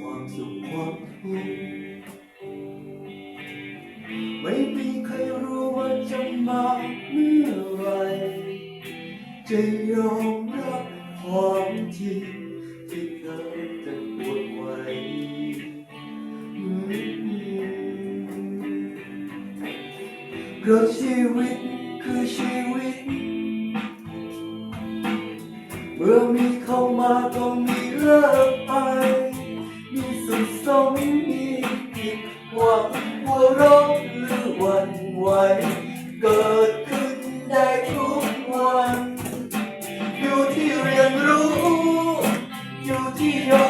ความสุขความทุกข์ไม่มีใครรู้ว่าจะมาเมื่อไรจะยอมรับความจริงที่เธอจะปวดไว้เพราะชีวิตคือชีวิต เมื่อมีเข้ามาต้องมีเลิกไป สมมีผิดหวังหัวร้องหรือวันไหวเกิดขึ้นได้ทุกวัน อยู่ที่เรียนรู้ อยู่ที่ยอม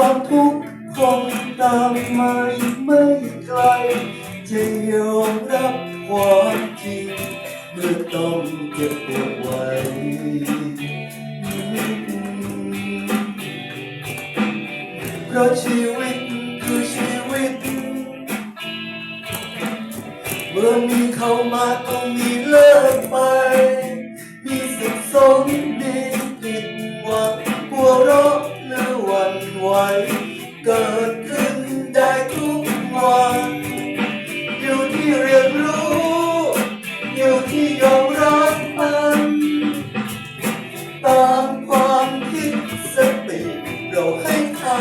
ความทุกข์คงตามมาอีกไม่ไกล จะยอมรับความจริงเมื่อต้องเก็บปวดไว้เพราะชีวิตคือชีวิต เมื่อมีเข้ามาต้องมีเลิกไป มีสุขสม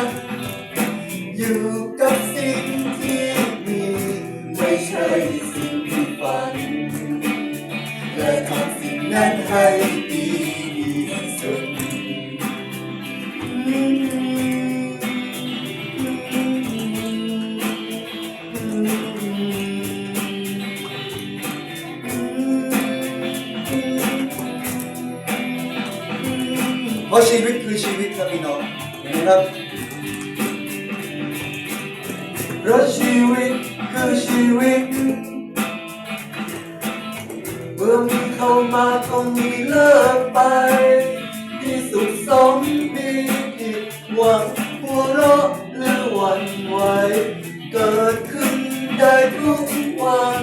น อยู่กับสิ่งที่มีไม่ใช่สิ่งที่ฝัน และทำสิ่งนั้นให้ดีที่สุด เพราะชีวิตคือชีวิตครับพี่น้องเห็นไหมครับ ราะชีวิตคือชีวิต เมื่อมีเข้ามาต้องมีเลิกไป มีสุขสมมีผิดหวังหัวเราะหรือหวันไหวเกิดขึ้นได้ทุกวัน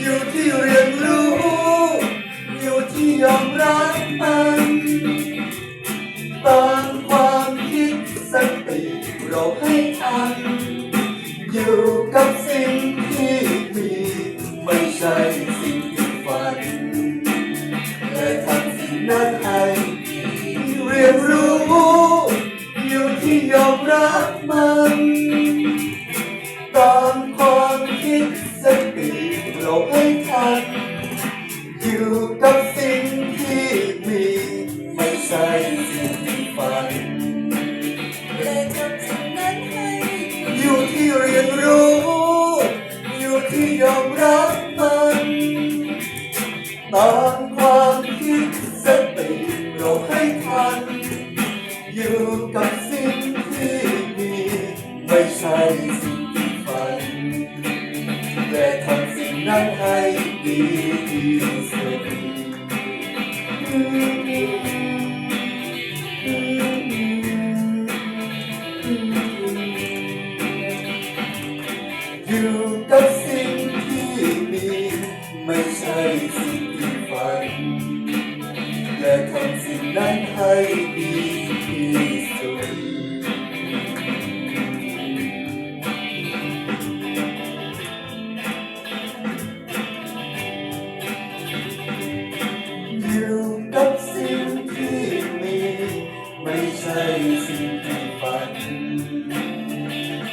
อยู่ที่เรียน สิ่งนั้นให้ดีเรียนรู้อยู่ที่ยอมรับมันตามความคิดสติเราให้ทันอยู่กับสิ่งที่มีไม่ใช่สิ่งที่ฝันและทำสิ่งนั้นให้อยู่ที่เรียนรู้ อยู่ที่ยอมรับมันตาม ใช่สิ่งที่ฝัน และทำสิ่งนั้นให้ดีที่สุดอยู่กับสิ่งที่มี ไม่ใช่สิ่งที่ฝัน และทำสิ่งนั้นให้ดี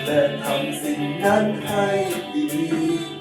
และทำสิ่งนั้นให้ดี